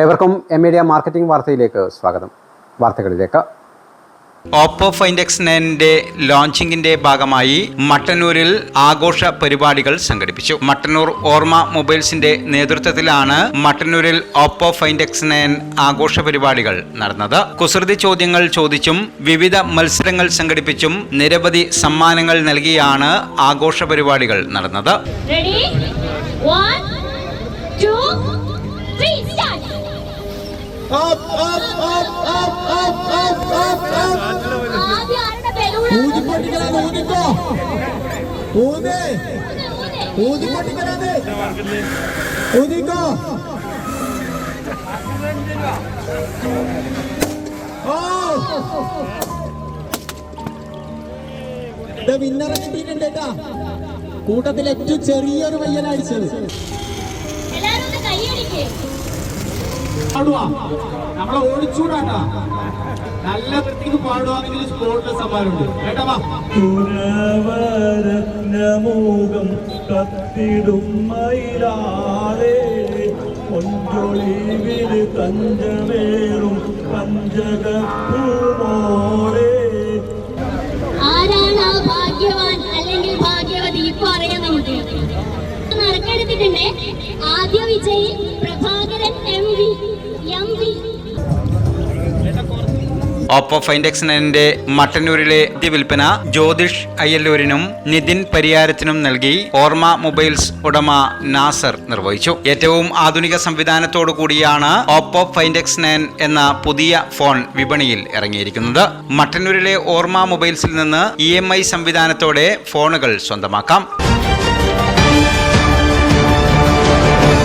ഏവർക്കും M media marketing വാർത്തയിലേക്ക് സ്വാഗതം. വാർത്തകളിലേക്ക്. ഓപ്പോ ഫൈൻഡെക്സ് നയനിന്റെ ലോഞ്ചിങ്ങിന്റെ ഭാഗമായി മട്ടന്നൂരിൽ ആഘോഷ പരിപാടികൾ സംഘടിപ്പിച്ചു. മട്ടന്നൂർ ഓർമ്മ മൊബൈൽസിന്റെ നേതൃത്വത്തിലാണ് മട്ടന്നൂരിൽ ഓപ്പോ ഫൈൻഡെക്സ് നയൻ ആഘോഷ പരിപാടികൾ നടന്നത്. കുസൃതി ചോദ്യങ്ങൾ ചോദിച്ചും വിവിധ മത്സരങ്ങൾ സംഘടിപ്പിച്ചും നിരവധി സമ്മാനങ്ങൾ നൽകിയാണ് ആഘോഷ പരിപാടികൾ നടന്നത്. ഊതിപ്പൊട്ടിക്കലാണ് ഊതിക്കോ ഊത് ഊതിപ്പൊട്ടിക്കലാണ് ഊതിക്കോ. ഓ. വിന്നറെ കിട്ടിയിട്ടുണ്ട് കേട്ടാ. കൂട്ടത്തിൽ ഏറ്റവും ചെറിയൊരു പയ്യനടിച്ചത് ഒന്ന് കൈയടിക്കേ. പാടുവാ. നമ്മളെ ഓടിച്ചൂടാട്ടാ. നല്ല വൃത്തിക്ക് പാടുവാണെങ്കിൽ സ്പോർട്ട് സമ്മാനമുണ്ട്. കേട്ടാ വാ. പുനവരത്നമൂകം കത്തിടും മയിലാളേ. കൊഞ്ചൊളിവിൽ തഞ്ചമേറും ആരാണ് ആ ഭാഗ്യവാൻ അല്ലെങ്കിൽ ഭാഗ്യവതി ഇപ്പൊ അറിയാം നമുക്ക് നറുക്കെടുത്തിട്ടുണ്ട് ആദ്യ വിജയി Prabhakaran M V M V Oppo find X നയനിന്റെ മട്ടന്നൂരിലെ വിൽപ്പന ജ്യോതിഷ് അയ്യല്ലൂരിനും നിതിൻ പരിയാരത്തിനും നൽകി ഓർമ്മ മൊബൈൽസ് ഉടമ നാസർ നിർവഹിച്ചു. ഏറ്റവും ആധുനിക സംവിധാനത്തോടു കൂടിയാണ് ഓപ്പോ ഫൈൻഡെക്സ് നയൻ എന്ന പുതിയ ഫോൺ വിപണിയിൽ ഇറങ്ങിയിരിക്കുന്നത്. മട്ടന്നൂരിലെ ഓർമ്മ മൊബൈൽസിൽ നിന്ന് ഇ സംവിധാനത്തോടെ ഫോണുകൾ സ്വന്തമാക്കാം.